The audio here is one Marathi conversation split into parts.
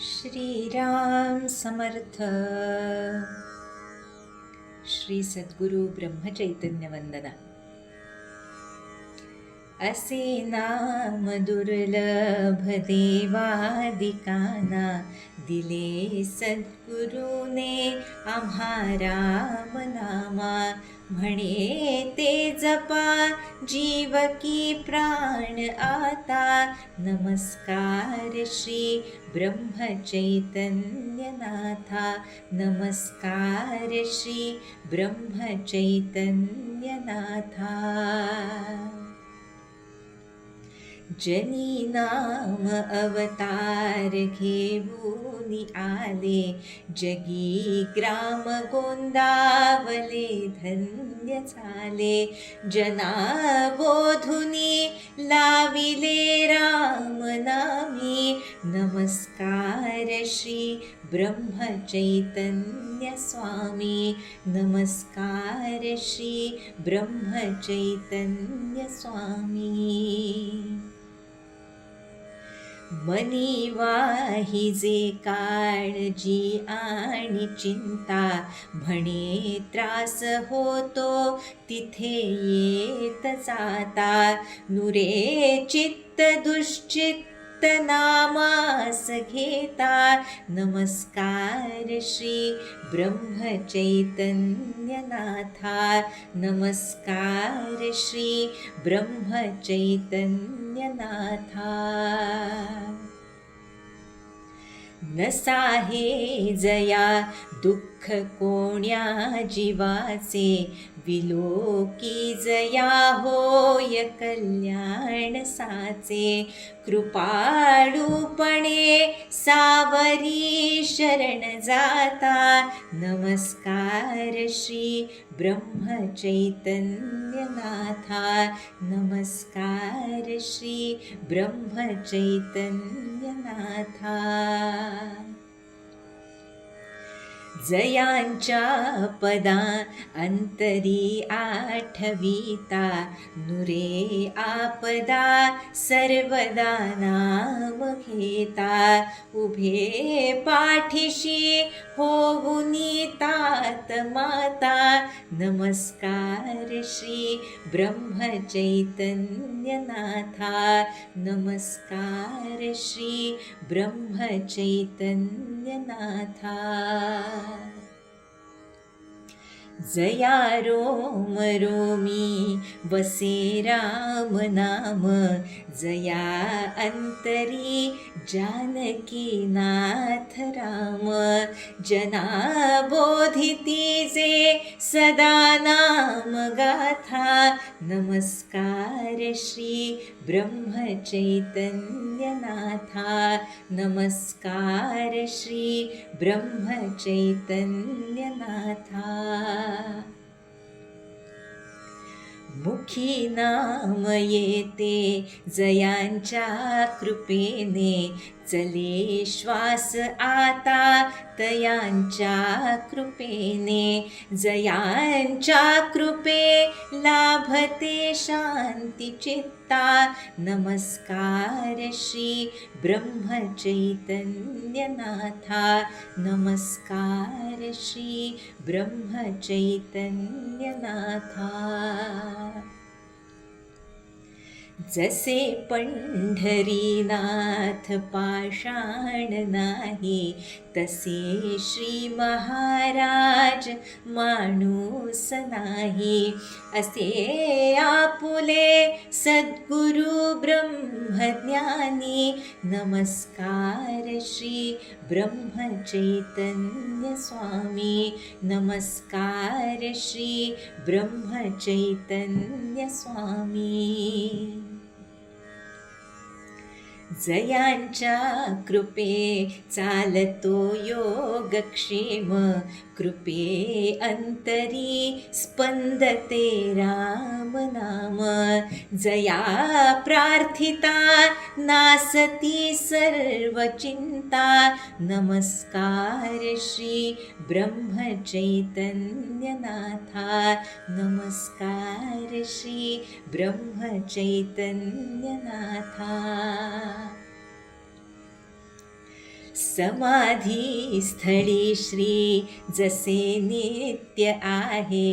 श्रीराम समर्थ। श्री सद्गुरु ब्रह्मचैतन्य वंदना। असे नाम दुर्लभ देवादिकाना दिले सद्गुरुने आम्हा राम नामा. म्हणे ते जपा जीव की प्राण आता. नमस्कार श्री ब्रह्मचैतन्यनाथा. नमस्कार श्री ब्रह्मचैतन्यनाथा. जनी नाम अवतार घेऊनी आले. जगी ग्राम गोंदावले धन्य झाले. जना बोधुनी लाविले राम नामी. नमस्कार श्री ब्रह्मचैतन्य स्वामी. नमस्कार श्री ब्रह्मचैतन्य स्वामी. मनी वाहिजे काळजी आणि चिंता म्हणे त्रास होतो तिथे येत जाता. नुरे चित्त दुश्चित्त नामास घेता नमस्कार श्री ब्रह्मचैतन्यनाथा नमस्कार श्री ब्रह्मचैतन्यनाथा नसाहे जया दुःख कोण्या जीवाचे विलोकी जया होय कल्याण साचे. कृपाळूपणे सावरी शरण जाता नमस्कार श्री ब्रह्मचैतन्यनाथा. नमस्कार श्री नाथा जयांच्या पदा अंतरी आठविता नुरे आपदा सर्वदा नाम घेता. उभे पाठीशी होऊनी तात माता. नमस्कार श्री ब्रह्मचैतन्यनाथा. नमस्कार श्री ब्रह्मचैतन्यनाथा. जया रोम रोमी बसे राम नाम। जया अंतरी जानकी नाथ राम। जना बोधिती जे सदा नाम गाथा। नमस्कार। श्री ब्रह्मचैतन्यनाथा। नमस्कार श्री ब्रह्मचैतन्यनाथा। मुखी नाम येते जयांच्या कृपेने चले श्वास आता तयांच्या कृपेने जयांच्या कृपे लाभते शांती चित्ता. नमस्कार श्री ब्रह्मचैतन्यनाथा. नमस्कार श्री ब्रह्मचैतन्यनाथा. जसे पंढरीनाथ पाषाण नाही तसे श्री महाराज माणूस नाही. असे आपुले सद्गुरु ब्रह्मज्ञानी नमस्कार श्री ब्रह्मचैतन्य स्वामी. नमस्कार श्री ब्रह्मचैतन्य स्वामी. जयांच्या कृपे चालतो योगक्षेम. कृपे अंतरी स्पंदते राम नाम. जया प्रार्थिता नासती सर्व चिंता. नमस्कार श्री ब्रह्मचैतन्यनाथा. नमस्कार श्री ब्रह्मचैतन्यनाथा. समाधी स्थळी श्री जसे नित्य आहे.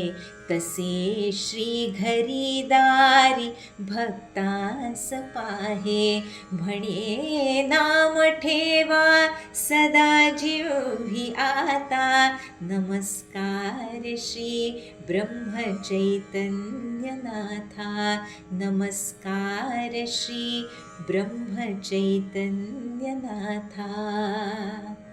तसे श्री घरीदारी भक्तास पाहे. म्हणे नाम ठेवा सदा जीवी आता. नमस्कार श्री ब्रह्मचैतन्यनाथा. नमस्कार श्री ब्रह्मचैतन्यनाथा.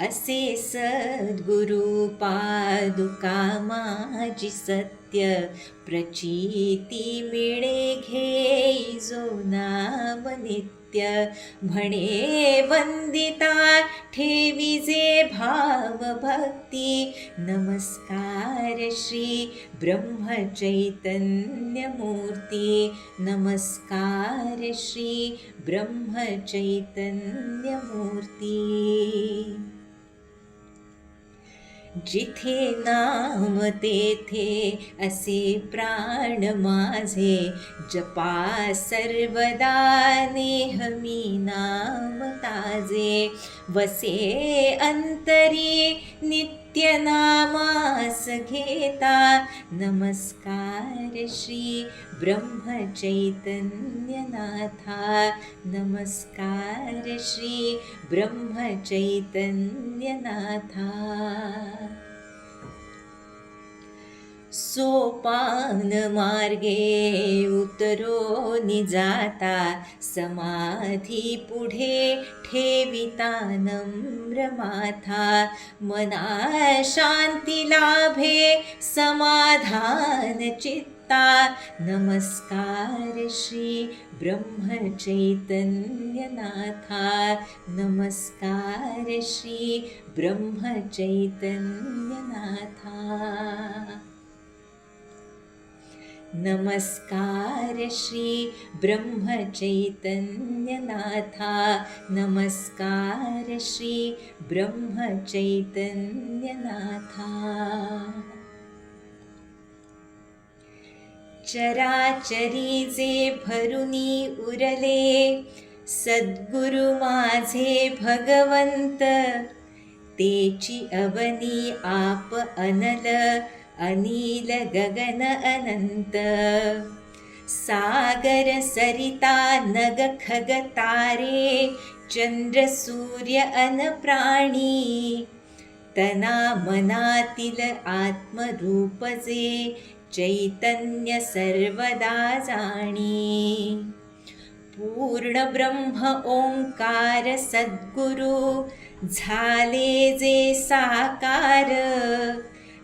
असे सद्गुरु पादुका माझी सत्य प्रचिती मिळे घे जो नाम नित्य. म्हणे वंदिता ठेवी जे भाव भक्ती. नमस्कार श्री ब्रह्मचैतन्य मूर्ती. नमस्कार श्री ब्रह्मचैतन्य मूर्ती. जिथे नाम तेथे असे प्राण माझे जपा सर्वदा नेहमी नाम ताजे. वसे अंतरी नित्य नामास घेता. नमस्कार श्री ब्रह्मचैतन्यनाथा. नमस्कार श्री ब्रह्मचैतन्यनाथा. सोपान मार्गे उतरो निजाता समाधी पुढे ठेविता नम्र माथा. मना शांती लाभे समाधान चित्ता. नमस्कार श्री ब्रह्मचैतन्यनाथा. नमस्कार श्री ब्रह्मचैतन्यनाथा. नमस्कार श्री ब्रह्मचैतन्यनाथा। नमस्कार श्री ब्रह्मचैतन्यनाथा। चराचरी जे भरुनी उरले सद्गुरु माझे भगवंत तेची अवनी आप अनल अनिल गगन अनंत। सागर सरिता नग खग तारे। चंद्र सूर्य अन प्राणी। तना मनातील आत्मरूप चैतन्य सर्वदा जाणी। पूर्ण ब्रह्म ओंकार सद्गुरु झाले जे साकार।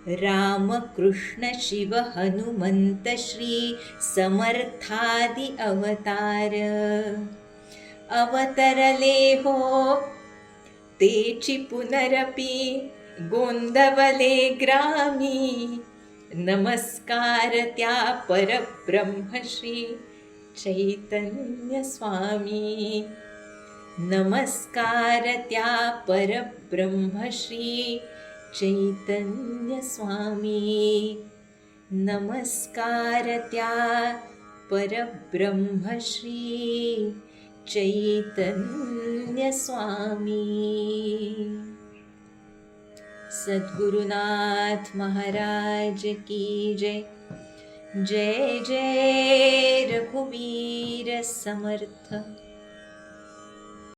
राम कृष्ण शिव हनुमंत श्री समर्थादि अवतार। अवतरले हो तेची पुनरपि गोंदवले ग्रामी। नमस्कार त्या परब्रह्मश्री चैतन्यस्वामी चैतन्य स्वामी। नमस्कार त्या परब्रह्मश्री चैतन्यस्वामी। चैतन्य स्वामी नमस्कार त्या परब्रह्मश्री चैतन्य स्वामी सद्गुरुनाथ महाराज की जय। जय जय रघुवीर समर्थ।